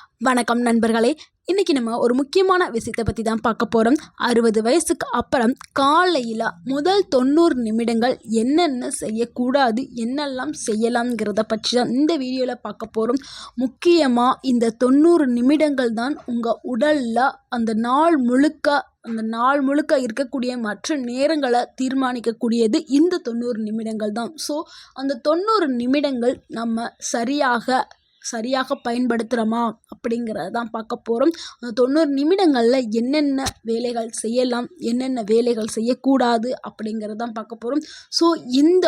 வணக்கம் நண்பர்களே. இன்றைக்கி நம்ம ஒரு முக்கியமான விஷயத்தை பற்றி தான் பார்க்க போகிறோம் அறுபது வயசுக்கு அப்புறம் காலையில் முதல் தொண்ணூறு நிமிடங்கள் என்னென்ன செய்யக்கூடாது என்னெல்லாம் செய்யலாம்ங்கிறத பற்றி தான் இந்த வீடியோவில் பார்க்க போகிறோம் முக்கியமாக இந்த தொண்ணூறு நிமிடங்கள் தான் உங்கள் உடலில் அந்த நாள் முழுக்க அந்த நாள் முழுக்க இருக்கக்கூடிய மற்ற நேரங்களை தீர்மானிக்கக்கூடியது இந்த தொண்ணூறு நிமிடங்கள் தான். ஸோ அந்த தொண்ணூறு நிமிடங்கள் நம்ம சரியாக சரியாக பயன்படுத்துகிறோமா அப்படிங்கிறத தான் பார்க்க போகிறோம் அந்த தொண்ணூறு நிமிடங்களில் என்னென்ன வேலைகள் செய்யலாம் என்னென்ன வேலைகள் செய்யக்கூடாது அப்படிங்கிறத தான் பார்க்க போகிறோம் ஸோ இந்த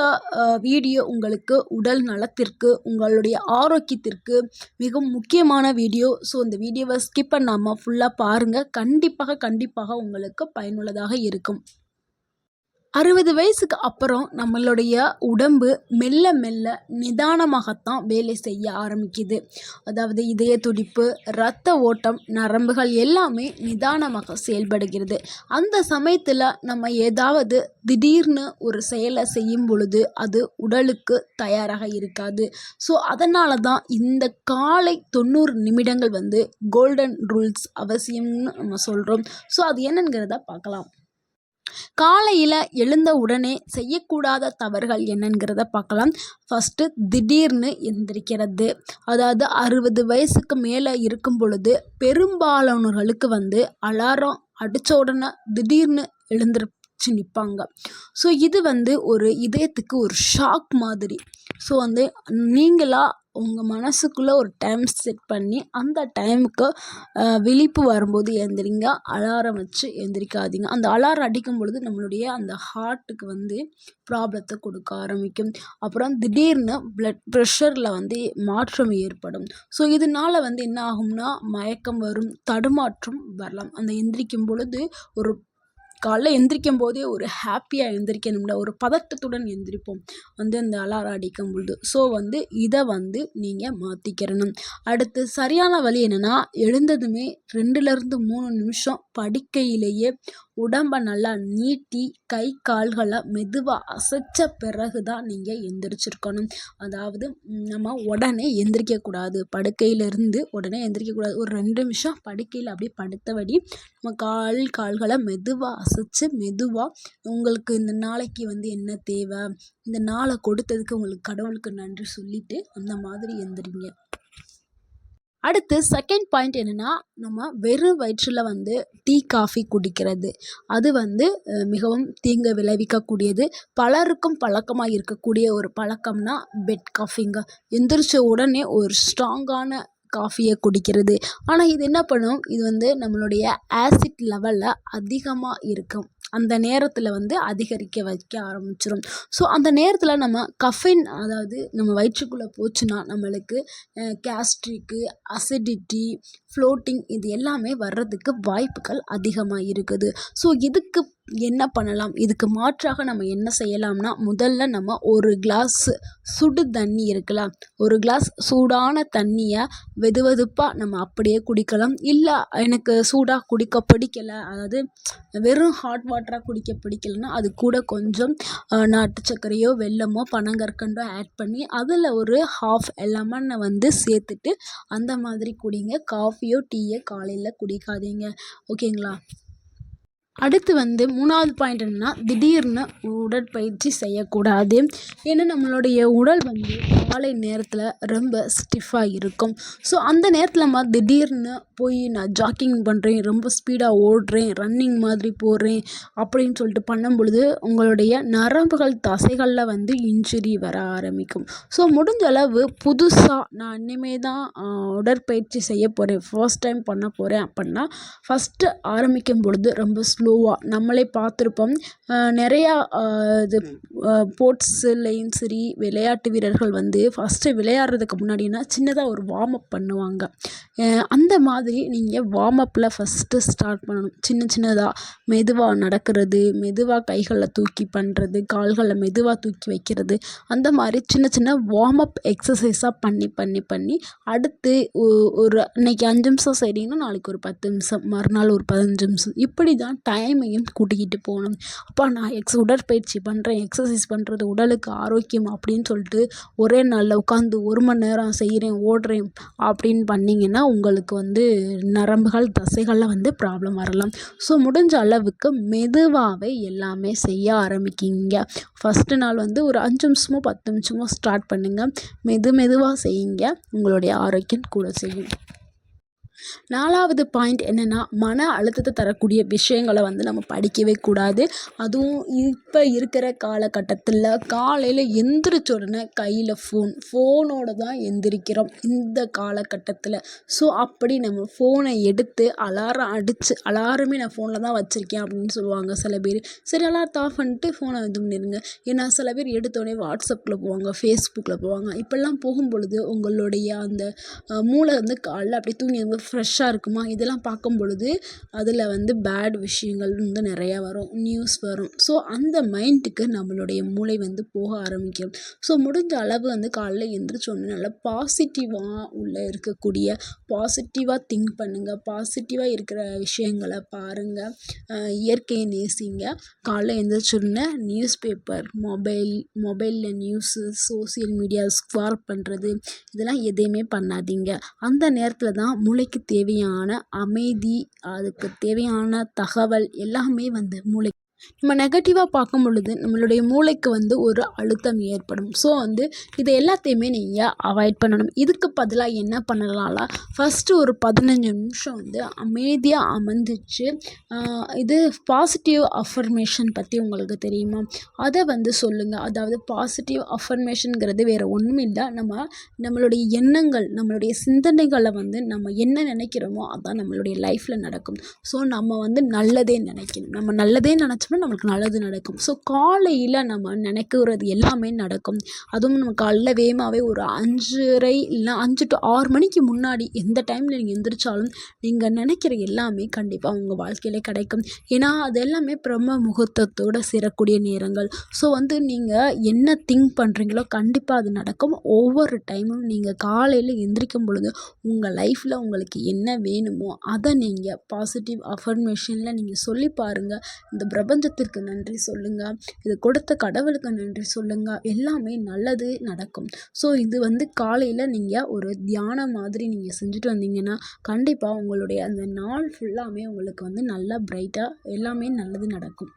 வீடியோ உங்களுக்கு உடல் நலத்திற்கு உங்களுடைய ஆரோக்கியத்திற்கு மிகவும் முக்கியமான வீடியோ. ஸோ இந்த வீடியோவை ஸ்கிப் பண்ணாமல் ஃபுல்லாக பாருங்கள் கண்டிப்பாக கண்டிப்பாக உங்களுக்கு பயனுள்ளதாக இருக்கும். அறுபது வயசுக்கு அப்புறம் நம்மளுடைய உடம்பு மெல்ல மெல்ல நிதானமாகத்தான் வேலை செய்ய ஆரம்பிக்குது. அதாவது இதய துடிப்பு இரத்த ஓட்டம் நரம்புகள் எல்லாமே நிதானமாக செயல்படுகிறது. அந்த சமயத்தில் நம்ம ஏதாவது திடீர்னு ஒரு செயலை செய்யும் பொழுது அது உடலுக்கு தயாராக இருக்காது. ஸோ அதனால தான் இந்த காலை தொண்ணூறு நிமிடங்கள் வந்து கோல்டன் ரூல்ஸ் அவசியம்னு நம்ம சொல்கிறோம் ஸோ அது என்னங்கிறத பார்க்கலாம். காலையில் எழுந்த உடனே செய்யக்கூடாத தவறுகள் என்னங்கிறத பார்க்கலாம். ஃபஸ்ட்டு திடீர்னு எந்திரிக்கிறது. அதாவது அறுபது வயசுக்கு மேலே இருக்கும் பொழுது பெரும்பாலானவர்களுக்கு வந்து அலாரம் அடித்த உடனே திடீர்னு எழுந்திருச்சு நிற்பாங்க ஸோ இது வந்து ஒரு இதயத்துக்கு ஒரு ஷாக் மாதிரி. ஸோ வந்து நீங்களாக உங்கள் மனசுக்குள்ளே ஒரு டைம் செட் பண்ணி அந்த டைமுக்கு விழிப்பு வரும்போது எழுந்திரிங்க அலாரம் வச்சு எழுந்திரிக்காதீங்க அந்த அலாரம் அடிக்கும் பொழுது நம்மளுடைய அந்த ஹார்ட்டுக்கு வந்து ப்ராப்ளத்தை கொடுக்க ஆரம்பிக்கும். அப்புறம் திடீர்னு பிளட் ப்ரெஷரில் வந்து மாற்றம் ஏற்படும். ஸோ இதனால் வந்து என்ன ஆகும்னா மயக்கம் வரும் தடுமாற்றம் வரலாம். அந்த எந்திரிக்கும் பொழுது ஒரு காலைல எந்திரிக்கும் போதே ஒரு ஹாப்பியாக எந்திரிக்கணும்ல ஒரு பதட்டத்துடன் எந்திரிப்போம். வந்து அந்த அலாரம் அடிக்கும் பொழுது. ஸோ வந்து இதை வந்து நீங்கள் மாற்றிக்கிறணும் அடுத்து சரியான வழி என்னென்னா எழுந்ததுமே ரெண்டுலேருந்து மூணு நிமிஷம் படுக்கையிலேயே உடம்பை நல்லா நீட்டி கை கால்களை மெதுவாக அசைச்ச பிறகு தான் நீங்கள் எந்திரிச்சிருக்கணும். அதாவது நம்ம உடனே எந்திரிக்கக்கூடாது. படுக்கையிலேருந்து உடனே எந்திரிக்கக்கூடாது. ஒரு ரெண்டு நிமிஷம் படுக்கையில் அப்படியே படுத்தபடி நம்ம கால் கால்களை மெதுவாக அசைச்சு மெதுவாக உங்களுக்கு இந்த நாளைக்கு வந்து என்ன தேவை? இந்த நாளை கொடுத்ததுக்கு உங்களுக்கு கடவுளுக்கு நன்றி சொல்லிவிட்டு அந்த மாதிரி எந்திரிங்க. அடுத்து செகண்ட் பாயிண்ட் என்னென்னா நம்ம வெறும் வயிற்றில் வந்து டீ காஃபி குடிக்கிறது. அது வந்து மிகவும் தீங்கு விளைவிக்கக்கூடியது. பலருக்கும் பழக்கமாக இருக்கக்கூடிய ஒரு பழக்கம்னா பெட் காஃபிங்க எந்திரிச்ச உடனே ஒரு ஸ்ட்ராங்கான காஃபியை குடிக்கிறது. ஆனால் இது என்ன பண்ணும்? இது வந்து நம்மளுடைய ஆசிட் லெவலில் அதிகமாக இருக்கும். அந்த நேரத்தில் வந்து அதிகரிக்க வைக்க ஆரம்பிச்சிடும் ஸோ அந்த நேரத்தில் நம்ம கஃபைன் அதாவது நம்ம வயிற்றுக்குள்ளே போச்சுன்னா நம்மளுக்கு கேஸ்ட்ரிக்கு அசிடிட்டி ஃப்ளோட்டிங் இது எல்லாமே வர்றதுக்கு வாய்ப்புகள் அதிகமாக இருக்குது. ஸோ இதுக்கு என்ன பண்ணலாம்? இதுக்கு மாற்றாக நம்ம என்ன செய்யலாம்னா முதல்ல நம்ம ஒரு கிளாஸ் சுடு தண்ணி இருக்கலாம். ஒரு கிளாஸ் சூடான தண்ணியை வெது வெதுப்பாக நம்ம அப்படியே குடிக்கலாம். இல்லை எனக்கு சூடாக குடிக்க பிடிக்கல. அதாவது வெறும் ஹாட் வாட்டராக குடிக்க பிடிக்கலன்னா அது கூட கொஞ்சம் நாட்டு சர்க்கரையோ வெல்லமோ பனங்கற்கண்டோ ஆட் பண்ணி அதில் ஒரு ஹாஃப் லெமனை வந்து சேர்த்துட்டு அந்த மாதிரி குடிங்க. காஃபியோ டீயோ காலையில் குடிக்காதீங்க. ஓகேங்களா அடுத்து வந்து மூணாவது பாயிண்ட் என்னென்னா திடீர்னு உடற்பயிற்சி செய்யக்கூடாது. ஏன்னா நம்மளுடைய உடல் வந்து காலை நேரத்தில் ரொம்ப ஸ்டிஃபாக இருக்கும். ஸோ அந்த நேரத்தில் நம்ம திடீர்னு போய் நான் ஜாக்கிங் பண்ணுறேன் ரொம்ப ஸ்பீடாக ஓடுறேன் ரன்னிங் மாதிரி போடுறேன் அப்படின்னு சொல்லிட்டு பண்ணும் பொழுது உங்களுடைய நரம்புகள் தசைகளில் வந்து இன்ஜுரி வர ஆரம்பிக்கும். ஸோ முடிஞ்ச அளவு புதுசாக நான் இனிமே தான் உடற்பயிற்சி செய்ய போகிறேன் ஃபர்ஸ்ட் டைம் பண்ண போகிறேன் அப்படின்னா ஃபஸ்ட்டு ஆரம்பிக்கும் பொழுது ரொம்ப ஸ்லோவாக நம்மளே பார்த்துருப்போம். நிறையா இது ஸ்போர்ட்ஸ்லேயும் சரி விளையாட்டு வீரர்கள் வந்து ஃபஸ்ட்டு விளையாடுறதுக்கு முன்னாடினா சின்னதாக ஒரு வார்ம் அப் பண்ணுவாங்க. அந்த மாதிரி நீங்கள் வார்ம் அப்பில் ஃபஸ்ட்டு ஸ்டார்ட் பண்ணணும். சின்ன சின்னதாக மெதுவாக நடக்கிறது மெதுவாக கைகளை தூக்கி பண்ணுறது கால்களை மெதுவாக தூக்கி வைக்கிறது அந்த மாதிரி சின்ன சின்ன வார்ம் அப் எக்ஸசைஸாக பண்ணி பண்ணி பண்ணி அடுத்து ஒ- ஒரு அன்னைக்கு அஞ்சு நிமிஷம் செய்கிறீங்கன்னா நாளைக்கு ஒரு பத்து நிமிஷம் மறுநாள் ஒரு பதினஞ்சு நிமிஷம். இப்படி தான் டைமையும் கூட்டிக்கிட்டு போகணும். அப்பா நான் எக்ஸ் உடற்பயிற்சி பண்ணுறேன் எக்ஸசைஸ் பண்ணுறது உடலுக்கு ஆரோக்கியம் அப்படின்னு சொல்லிட்டு ஒரே நாளில் உட்காந்து ஒரு மணி நேரம் செய்கிறேன் ஓடுறேன் அப்படின்னு பண்ணிங்கன்னா உங்களுக்கு வந்து நரம்புகள் தசைகளில் வந்து ப்ராப்ளம் வரலாம். ஸோ முடிஞ்ச அளவுக்கு மெதுவாகவே எல்லாமே செய்ய ஆரம்பிக்கிங்க. ஃபஸ்ட்டு நாள் வந்து ஒரு அஞ்சு நிமிஷமோ பத்து நிமிஷமோ ஸ்டார்ட் பண்ணுங்கள் மெது மெதுவாக செய்யுங்க. உங்களுடைய ஆரோக்கியம் கூட செய்யும் நாலாவது பாயிண்ட் என்னென்னா மன அழுத்தத்தை தரக்கூடிய விஷயங்களை வந்து நம்ம படிக்கவே கூடாது. அதுவும் இப்போ இருக்கிற காலகட்டத்தில் காலையில் எந்திரிச்ச உடனே கையில் ஃபோன் ஃபோனோடு தான் எந்திரிக்கிறோம் இந்த காலகட்டத்தில். ஸோ அப்படி நம்ம ஃபோனை எடுத்து அலாரம் அடித்து அலாரமே நான் ஃபோனில் தான் வச்சுருக்கேன் அப்படின்னு சொல்லுவாங்க சில பேர். சரி அலாரத்தை ஆஃப் பண்ணிட்டு ஃபோனை இது பண்ணிடுங்க ஏன்னா சில பேர் எடுத்தோடனே வாட்ஸ்அப்பில் போவாங்க ஃபேஸ்புக்கில் போவாங்க. இப்போல்லாம் போகும்பொழுது உங்களுடைய அந்த மூளை வந்து காலைல அப்படியே தூங்கி ஃப்ரெஷ்ஷாக இருக்குமா? இதெல்லாம் பார்க்கும் பொழுது அதில் வந்து பேட் விஷயங்கள் வந்து நிறையா வரும். நியூஸ் வரும். ஸோ அந்த மைண்டுக்கு நம்மளுடைய மூளை வந்து போக ஆரம்பிக்கும். ஸோ முடிஞ்ச அளவு வந்து காலைல எழுந்திரிச்சோன்னே நல்லா பாசிட்டிவாக உள்ளே இருக்கக்கூடிய பாசிட்டிவாக திங்க் பண்ணுங்கள் பாசிட்டிவாக இருக்கிற விஷயங்களை பாருங்கள் இயற்கையை நேசிங்க. காலைல எழுந்திரிச்சோன்னே நியூஸ் பேப்பர் மொபைல் மொபைலில் நியூஸு சோசியல் மீடியா ஸ்க்ரால் பண்ணுறது இதெல்லாம் எதையுமே பண்ணாதீங்க. அந்த நேரத்தில் தான் மூளைக்கு தேவையான அமைதி அதுக்கு தேவையான தகவல் எல்லாமே வந்து மூளை நம்ம நெகட்டிவாக பார்க்கும் பொழுது நம்மளுடைய மூளைக்கு வந்து ஒரு அழுத்தம் ஏற்படும். ஸோ வந்து இதை எல்லாத்தையுமே நீங்கள் அவாய்ட் பண்ணணும். இதுக்கு பதிலாக என்ன பண்ணலாம்னா ஃபஸ்ட்டு ஒரு பதினஞ்சு நிமிஷம் வந்து அமைதியாக அமர்ந்துச்சு. இது பாசிட்டிவ் அஃபர்மேஷன் பற்றி உங்களுக்கு தெரியுமா? அதை வந்து சொல்லுங்கள் அதாவது பாசிட்டிவ் அஃபர்மேஷனுங்கிறது வேறு ஒன்றும் இல்லை. நம்ம நம்மளுடைய எண்ணங்கள் நம்மளுடைய சிந்தனைகளை வந்து நம்ம என்ன நினைக்கிறோமோ அதான் நம்மளுடைய லைஃப்பில் நடக்கும். ஸோ நம்ம வந்து நல்லதே நினைக்கணும். நம்ம நல்லதே நினச்சோம் நினச்சோம்னா நம்மளுக்கு நல்லது நடக்கும். ஸோ காலையில் நம்ம நினைக்கிறது எல்லாமே நடக்கும். அதுவும் நம்ம காலைல வேகமாகவே ஒரு அஞ்சரை இல்லை அஞ்சு டு ஆறு மணிக்கு முன்னாடி எந்த டைமில் நீங்கள் எந்திரிச்சாலும் நீங்கள் நினைக்கிற எல்லாமே கண்டிப்பாக உங்கள் வாழ்க்கையில் கிடைக்கும். ஏன்னா அது எல்லாமே பிரம்ம முகூர்த்தத்தோடு சேரக்கூடிய நேரங்கள். ஸோ வந்து நீங்கள் என்ன திங்க் பண்ணுறீங்களோ கண்டிப்பாக அது நடக்கும். ஒவ்வொரு டைமும் நீங்கள் காலையில் எந்திரிக்கும் பொழுது உங்கள் லைஃப்பில் உங்களுக்கு என்ன வேணுமோ அதை நீங்கள் பாசிட்டிவ் அஃபர்மேஷனில் நீங்கள் சொல்லி பாருங்கள் இந்த பிரபஞ்ச பிரபஞ்சத்திற்கு நன்றி சொல்லுங்கள் இது கொடுத்த கடவுளுக்கு நன்றி சொல்லுங்கள் எல்லாமே நல்லது நடக்கும். ஸோ இது வந்து காலையில் நீங்கள் ஒரு தியானம் மாதிரி நீங்கள் செஞ்சுட்டு வந்தீங்கன்னா கண்டிப்பாக உங்களுடைய அந்த நாள் ஃபுல்லாமே உங்களுக்கு வந்து நல்லா பிரைட்டாக எல்லாமே நல்லது நடக்கும்.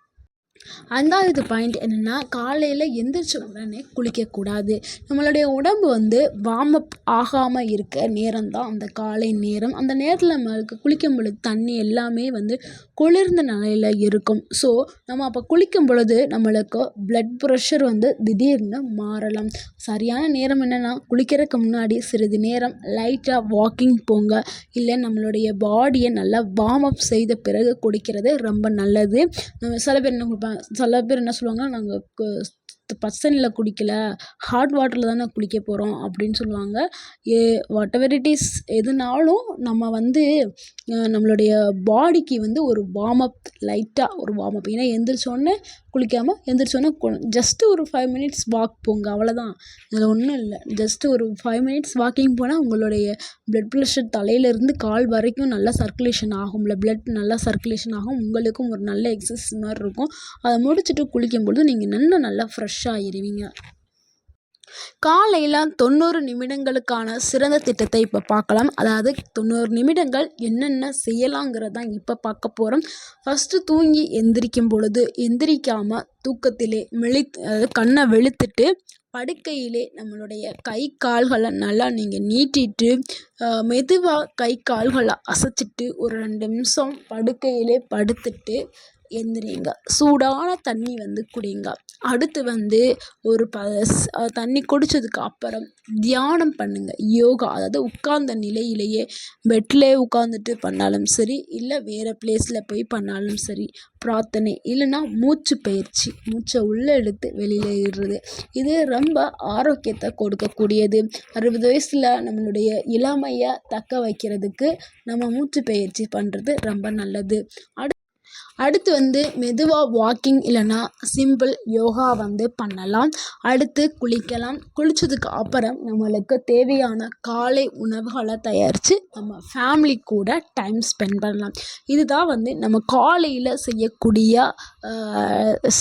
ஐந்தாவது பாயிண்ட் என்னென்னா காலையில் எந்திரிச்ச உடனே குளிக்கக்கூடாது. நம்மளுடைய உடம்பு வந்து வார்ம் அப் ஆகாமல் இருக்க நேரம் தான் அந்த காலை நேரம். அந்த நேரத்தில் நம்மளுக்கு குளிக்கும் பொழுது தண்ணி எல்லாமே வந்து குளிர்ந்த நிலையில் இருக்கும். ஸோ நம்ம அப்போ குளிக்கும் பொழுது நம்மளுக்கு ப்ளட் ப்ரெஷர் வந்து திடீர்னு மாறலாம். சரியான நேரம் என்னென்னா குளிக்கிறதுக்கு முன்னாடி சிறிது நேரம் லைட்டாக வாக்கிங் போங்க. இல்லை நம்மளுடைய பாடியை நல்லா வார்ம் அப் செய்த பிறகு குடிக்கிறது ரொம்ப நல்லது. சில பேர் என்ன சில பேர் என்ன சொல்லுவாங்க நாங்கள் பச்சை குடிக்கல ஹாட் வாட்டரில் தானே குளிக்க போகிறோம் அப்படின்னு சொல்லுவாங்க. ஏ வாட் எவர் இட் இஸ் எதுனாலும் நம்ம வந்து நம்மளுடைய பாடிக்கு வந்து ஒரு வார்ம் அப் லைட்டாக ஒரு வார்ம் அப் ஏன்னா எந்திரிச்சோடனே குளிக்காமல் எழுந்திரிச்சோன்னா ஜஸ்ட்டு ஒரு ஃபைவ் மினிட்ஸ் வாக் போங்க அவ்வளோதான் இதில் ஒன்றும் இல்லை. ஜஸ்ட்டு ஒரு ஃபைவ் மினிட்ஸ் வாக்கிங் போனால் உங்களுடைய ப்ளட் ப்ரெஷர் தலையிலேருந்து கால் வரைக்கும் நல்லா சர்க்குலேஷன் ஆகும்ல ப்ளட் நல்லா சர்க்குலேஷன் ஆகும். உங்களுக்கும் ஒரு நல்ல எக்ஸசைஸ் மாதிரி இருக்கும். அதை முடிச்சுட்டு குளிக்கும்பொழுது நீங்கள் இன்னும் நல்லா ஃப்ரெஷ்ஷாக ஆயிடுவீங்க காலையில் தொண்ணூறு நிமிடங்களுக்கான சிறந்த திட்டத்தை இப்போ பார்க்கலாம். அதாவது தொண்ணூறு நிமிடங்கள் என்னென்ன செய்யலாங்கிறது தான் இப்போ பார்க்க போகிறோம் ஃபஸ்ட்டு தூங்கி எந்திரிக்கும் பொழுது எந்திரிக்காமல் தூக்கத்திலே மெளி அதாவது கண்ணை வெளுத்துட்டு படுக்கையிலே நம்மளுடைய கை கால்களை நல்லா நீங்கள் நீட்டிட்டு மெதுவாக கை கால்களை அசைச்சிட்டு ஒரு ரெண்டு நிமிஷம் படுக்கையிலே படுத்துட்டு எந்திரிங்க. சூடான தண்ணி வந்து குடிங்க. அடுத்து வந்து ஒரு ப தண்ணி குடித்ததுக்கு அப்புறம் தியானம் பண்ணுங்கள் யோகா அதாவது உட்கார்ந்த நிலையிலேயே பெட்டிலே உட்காந்துட்டு பண்ணாலும் சரி இல்லை வேறு ப்ளேஸில் போய் பண்ணாலும் சரி பிரார்த்தனை இல்லைன்னா மூச்சு பயிற்சி மூச்சை உள்ளே எடுத்து வெளியில் இடுறது இது ரொம்ப ஆரோக்கியத்தை கொடுக்கக்கூடியது. அறுபது வயசில் நம்மளுடைய இளமையை தக்க வைக்கிறதுக்கு நம்ம மூச்சு பயிற்சி பண்ணுறது ரொம்ப நல்லது. அடு அடுத்து வந்து மெதுவாக வாக்கிங் இல்லைன்னா சிம்பிள் யோகா வந்து பண்ணலாம். அடுத்து குளிக்கலாம். குளித்ததுக்கு அப்புறம் நம்மளுக்கு தேவையான காலை உணவுகளை தயாரித்து நம்ம ஃபேமிலி கூட டைம் ஸ்பெண்ட் பண்ணலாம். இதுதான் வந்து நம்ம காலையில் செய்யக்கூடிய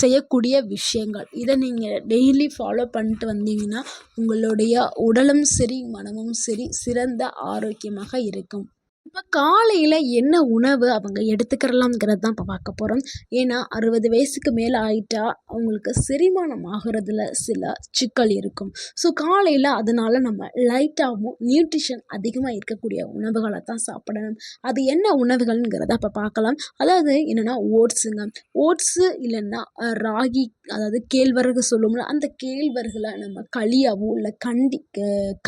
செய்யக்கூடிய விஷயங்கள். இதை நீங்கள் டெய்லி ஃபாலோ பண்ணிட்டு வந்தீங்கன்னா உங்களுடைய உடலும் சரி மனமும் சரி சிறந்த ஆரோக்கியமாக இருக்கும். இப்போ காலையில் என்ன உணவு அவங்க எடுத்துக்கிறலாம்ங்கிறது தான் இப்போ பார்க்க போகிறோம் ஏன்னா அறுபது வயசுக்கு மேலே ஆயிட்டா அவங்களுக்கு செரிமானம் ஆகிறதுல சில சிக்கல் இருக்கும். ஸோ காலையில் அதனால் நம்ம லைட்டாகவும் நியூட்ரிஷன் அதிகமாக இருக்கக்கூடிய உணவுகளை தான் சாப்பிடணும். அது என்ன உணவுகள்ங்கிறத இப்போ பார்க்கலாம். அதாவது என்னென்னா ஓட்ஸுங்க ஓட்ஸு இல்லைன்னா ராகி அதாவது கேழ்வரகு சொல்லுவோம்ல அந்த கேழ்வரகில் நம்ம களியாவோ இல்லை கண்டி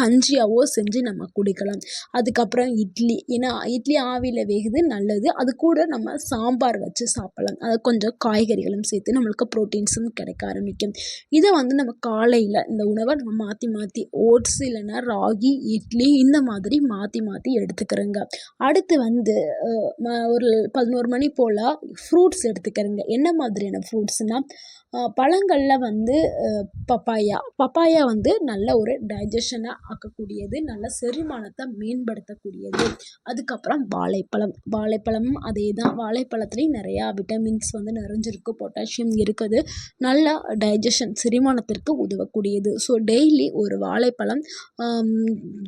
கஞ்சியாவோ செஞ்சு நம்ம குடிக்கலாம். அதுக்கப்புறம் இட்லி. ஏன்னா இட்லி ஆவியில் வேகுது நல்லது. அது கூட நம்ம சாம்பார் வச்சு சாப்பிட்லாம். அதை கொஞ்சம் காய்கறிகளும் சேர்த்து நம்மளுக்கு ப்ரோட்டீன்ஸும் கிடைக்க ஆரம்பிக்கும். இதை வந்து நம்ம காலையில் இந்த உணவை நம்ம மாற்றி மாற்றி ஓட்ஸ் இல்லைன்னா ராகி இட்லி இந்த மாதிரி மாற்றி மாற்றி எடுத்துக்கிறேங்க. அடுத்து வந்து ஒரு பதினோரு மணி போல் ஃப்ரூட்ஸ் எடுத்துக்கிறேங்க. என்ன மாதிரியான ஃப்ரூட்ஸ்னால் பழங்களில் வந்து பப்பாயா. பப்பாயா வந்து நல்ல ஒரு டைஜஷனை ஆக்கக்கூடியது நல்ல செரிமானத்தை மேம்படுத்தக்கூடியது. அதுக்கப்புறம் வாழைப்பழம். வாழைப்பழமும் அதே தான் வாழைப்பழத்துலேயும் நிறையா விட்டமின்ஸ் வந்து நிறைஞ்சிருக்கு. பொட்டாசியம் இருக்குது. நல்ல டைஜஷன் செரிமானத்திற்கு உதவக்கூடியது. ஸோ டெய்லி ஒரு வாழைப்பழம்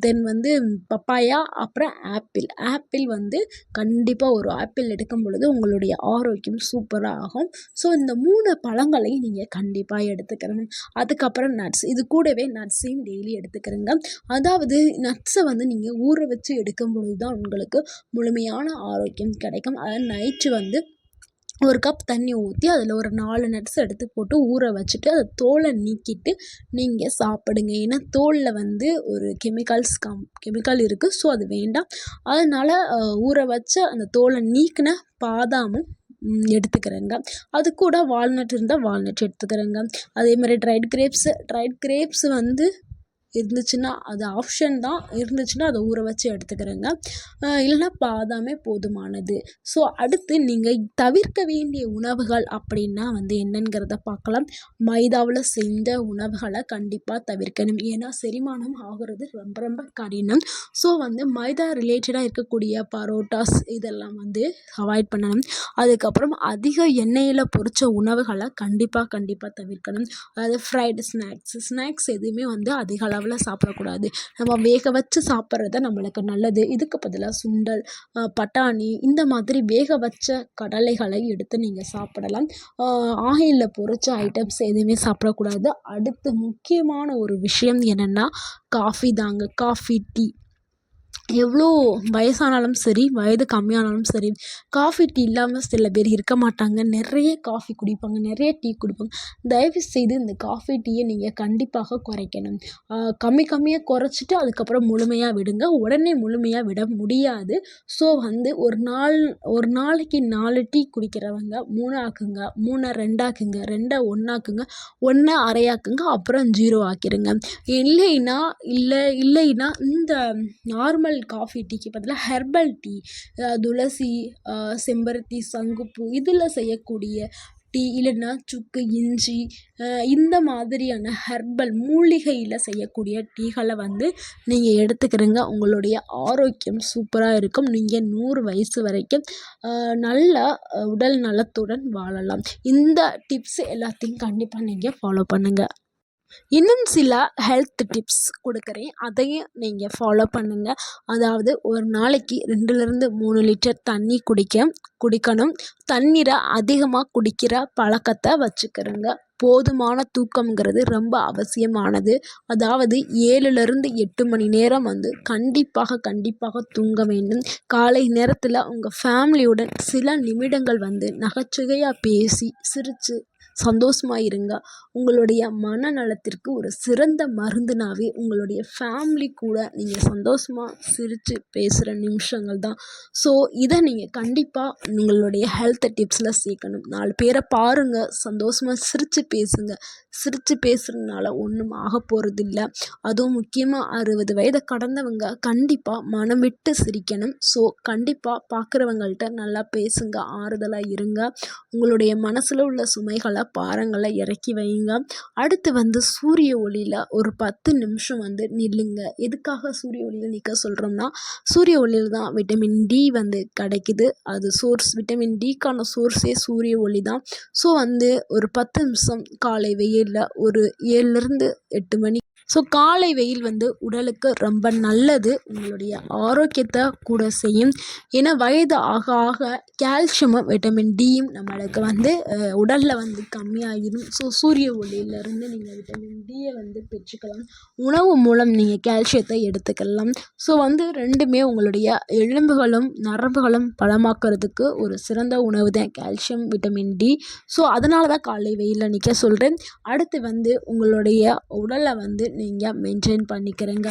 தென் வந்து பப்பாயா அப்புறம் ஆப்பிள் ஆப்பிள் வந்து கண்டிப்பாக ஒரு ஆப்பிள் எடுக்கும் பொழுது உங்களுடைய ஆரோக்கியம் சூப்பராக ஆகும். ஸோ இந்த மூணு பழங்களை பழங்களையும் நீங்கள் கண்டிப்பாக எடுத்துக்கிறேன் அதுக்கப்புறம் நட்ஸ் இது கூடவே நட்ஸையும் டெய்லி எடுத்துக்கிறேங்க. அதாவது நட்ஸை வந்து நீங்கள் ஊற வச்சு எடுக்கும் பொழுது தான் உங்களுக்கு முழுமையான ஆரோக்கியம் கிடைக்கும். அதாவது நைட்டு வந்து ஒரு கப் தண்ணி ஊற்றி அதில் ஒரு நாலு நட்ஸ் எடுத்து போட்டு ஊற வச்சுட்டு அதை தோலை நீக்கிட்டு நீங்கள் சாப்பிடுங்க. ஏன்னா தோலில் வந்து ஒரு கெமிக்கல்ஸ் கம் கெமிக்கல் இருக்குது ஸோ அது வேண்டாம். அதனால் ஊற வச்ச அந்த தோலை நீக்கின பாதாமும் எடுத்துக்கிறேங்க. அது கூட வால்நட் இருந்தால் வால்நட் எடுத்துக்கிறேங்க. அதே மாதிரி ட்ரைட் கிரேப்ஸு ட்ரைட் கிரேப்ஸ் வந்து இருந்துச்சுன்னா அது ஆப்ஷன் தான். இருந்துச்சுன்னா அதை ஊற வச்சு எடுத்துக்கிறேங்க. இல்லைன்னா பாதாமே போதுமானது. ஸோ அடுத்து நீங்கள் தவிர்க்க வேண்டிய உணவுகள் அப்படின்னா வந்து என்னங்கிறத பார்க்கலாம். மைதாவில் செஞ்ச உணவுகளை கண்டிப்பாக தவிர்க்கணும். ஏன்னா செரிமானம் ஆகிறது ரொம்ப ரொம்ப கடினம். ஸோ வந்து மைதா ரிலேட்டடாக இருக்கக்கூடிய பரோட்டாஸ் இதெல்லாம் வந்து அவாய்ட் பண்ணணும். அதுக்கப்புறம் அதிக எண்ணெயில் பொரித்த உணவுகளை கண்டிப்பாக கண்டிப்பாக தவிர்க்கணும். அதாவது ஃப்ரைடு ஸ்நாக்ஸ் ஸ்நாக்ஸ் எதுவுமே வந்து அதிக அளவில் சாப்பிடக்கூடாது. நம்ம வேக வச்சு சாப்பிட்றது நம்மளுக்கு நல்லது. இதுக்கு பதிலாக சுண்டல் பட்டாணி இந்த மாதிரி வேக வச்ச கடலைகளை எடுத்து நீங்கள் சாப்பிடலாம். ஆயிலில் பொரிச்ச ஐட்டம்ஸ் எதுவுமே சாப்பிடக்கூடாது. அடுத்து முக்கியமான ஒரு விஷயம் என்னென்னா காஃபி தாங்க. காஃபி டீ எவ்வளோ வயசானாலும் சரி வயது கம்மியானாலும் சரி காஃபி டீ இல்லாமல் சில பேர் இருக்க மாட்டாங்க. நிறைய காஃபி குடிப்பாங்க நிறைய டீ குடிப்பாங்க. தயவு செய்து இந்த காஃபி டீயை நீங்கள் கண்டிப்பாக குறைக்கணும். கம்மி கம்மியாக குறைச்சிட்டு அதுக்கப்புறம் முழுமையாக விடுங்க. உடனே முழுமையாக விட முடியாது. ஸோ வந்து ஒரு நாள் ஒரு நாளைக்கு நாலு டீ குடிக்கிறவங்க மூணு ஆக்குங்க மூணை ரெண்டாக்குங்க ரெண்டை ஒன்றாக்குங்க ஒன்றை அரையாக்குங்க அப்புறம் ஜீரோ ஆக்கிடுங்க இல்லைன்னா இல்லை இல்லைன்னா இந்த நார்மல் காஃபி டீக்கு பதிலாக ஹெர்பல் டீ துளசி செம்பருத்தி சங்குப்பூ இதில் செய்யக்கூடிய டீ இல்லைன்னா சுக்கு இஞ்சி இந்த மாதிரியான ஹெர்பல் மூலிகையில் செய்யக்கூடிய டீகளை வந்து நீங்கள் எடுத்துக்கிறீங்க. உங்களுடைய ஆரோக்கியம் சூப்பராக இருக்கும். நீங்கள் நூறு வயசு வரைக்கும் நல்ல உடல் நலத்துடன் வாழலாம். இந்த டிப்ஸ் எல்லாத்தையும் கண்டிப்பாக நீங்கள் ஃபாலோ பண்ணுங்கள் இன்னும் சில ஹெல்த் டிப்ஸ் கொடுக்குறேன். அதையும் நீங்கள் ஃபாலோ பண்ணுங்கள் அதாவது ஒரு நாளைக்கு ரெண்டுலேருந்து மூணு லிட்டர் தண்ணி குடிக்க குடிக்கணும். தண்ணீரை அதிகமாக குடிக்கிற பழக்கத்தை வச்சுக்கிறோங்க. போதுமான தூக்கம்ங்கிறது ரொம்ப அவசியமானது. அதாவது ஏழுலேருந்து எட்டு மணி நேரம் வந்து கண்டிப்பாக கண்டிப்பாக தூங்க வேண்டும். காலை நேரத்தில் உங்கள் ஃபேமிலியுடன் சில நிமிடங்கள் வந்து நகைச்சுவையாக பேசி சிரித்து சந்தோஷமாக இருங்க. உங்களுடைய மனநலத்திற்கு ஒரு சிறந்த மருந்துனாவே உங்களுடைய ஃபேமிலி கூட நீங்கள் சந்தோஷமாக சிரித்து பேசுகிற நிமிஷங்கள் தான். ஸோ இதை நீங்கள் கண்டிப்பாக உங்களுடைய ஹெல்த் டிப்ஸில் சேர்க்கணும். நாலு பேரை பாருங்கள் சந்தோஷமாக சிரித்து பேசுங்க. சிரித்து பேசுகிறதுனால ஒன்றும் ஆக போகிறதில்ல அதுவும் முக்கியமாக அறுபது வயதை கடந்தவங்க கண்டிப்பாக மனம் விட்டு சிரிக்கணும். ஸோ கண்டிப்பாக பார்க்குறவங்கள்ட்ட நல்லா பேசுங்க. ஆறுதலாக இருங்க. உங்களுடைய மனசில் உள்ள சுமைகளை பாறைங்களை இறக்கி வைங்க அடுத்து வந்து சூரிய ஒளியில் ஒரு பத்து நிமிஷம் வந்து நில்லுங்க. எதுக்காக சூரிய ஒளியில் நிற்க சொல்கிறோம்னா சூரிய ஒளியில் தான் விட்டமின் டி வந்து கிடைக்குது. அது சோர்ஸ் விட்டமின் டிக்கான சோர்ஸே சூரிய ஒளி தான். ஸோ வந்து ஒரு பத்து நிமிஷம் காலை வெயிலில் ஒரு ஏழுலேருந்து எட்டு மணி ஸோ காலை வெயில் வந்து உடலுக்கு ரொம்ப நல்லது. உங்களுடைய ஆரோக்கியத்தை கூட செய்யும். ஏன்னா வயது ஆக ஆக கால்சியமும் விட்டமின் டியும் நம்மளுக்கு வந்து உடலில் வந்து கம்மியாகிடும். ஸோ சூரிய ஒளியிலேருந்து நீங்கள் விட்டமின் டியை வந்து பெற்றுக்கலாம். உணவு மூலம் நீங்கள் கால்சியத்தை எடுத்துக்கலாம். ஸோ வந்து ரெண்டுமே உங்களுடைய எலும்புகளும் நரம்புகளும் பலமாக்கிறதுக்கு ஒரு சிறந்த உணவு தான் கால்சியம் விட்டமின் டி ஸோ அதனால தான் காலை வெயிலில் நிற்க சொல்கிறேன் அடுத்து வந்து உங்களுடைய உடலை வந்து நீங்கள் மெயின்டைன் பண்ணிக்கிறேங்க.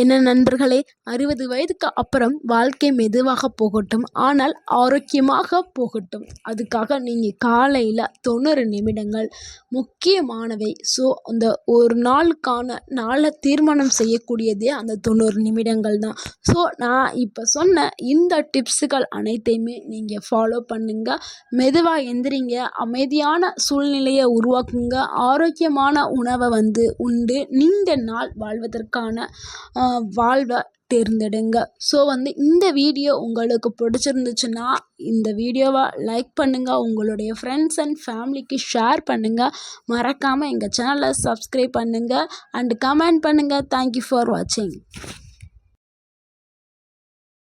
என்ன நண்பர்களே அறுபது வயதுக்கு அப்புறம் வாழ்க்கை மெதுவாக போகட்டும் ஆனால் ஆரோக்கியமாக போகட்டும். அதுக்காக நீங்கள் காலையில் தொண்ணூறு நிமிடங்கள் முக்கியமானவை. ஸோ அந்த ஒரு நாளுக்கான நாளை தீர்மானம் செய்யக்கூடியதே அந்த தொண்ணூறு நிமிடங்கள் தான். ஸோ நான் இப்போ சொன்ன இந்த டிப்ஸுகள் அனைத்தையுமே நீங்கள் ஃபாலோ பண்ணுங்கள் மெதுவாக எந்திரிங்க அமைதியான சூழ்நிலையை உருவாக்குங்க ஆரோக்கியமான உணவை வந்து உண்டு நீண்ட நாள் வாழ்வதற்கான வாழ்வை தேர்ந்தெடுங்க. ஸோ வந்து இந்த வீடியோ உங்களுக்கு பிடிச்சிருந்துச்சுன்னா இந்த வீடியோவை லைக் பண்ணுங்கள் உங்களுடைய ஃப்ரெண்ட்ஸ் அண்ட் ஃபேமிலிக்கு ஷேர் பண்ணுங்கள் மறக்காமல் எங்கள் சேனலை சப்ஸ்கிரைப் பண்ணுங்கள் அண்டு கமெண்ட் பண்ணுங்கள் தேங்க்யூ ஃபார் வாட்சிங்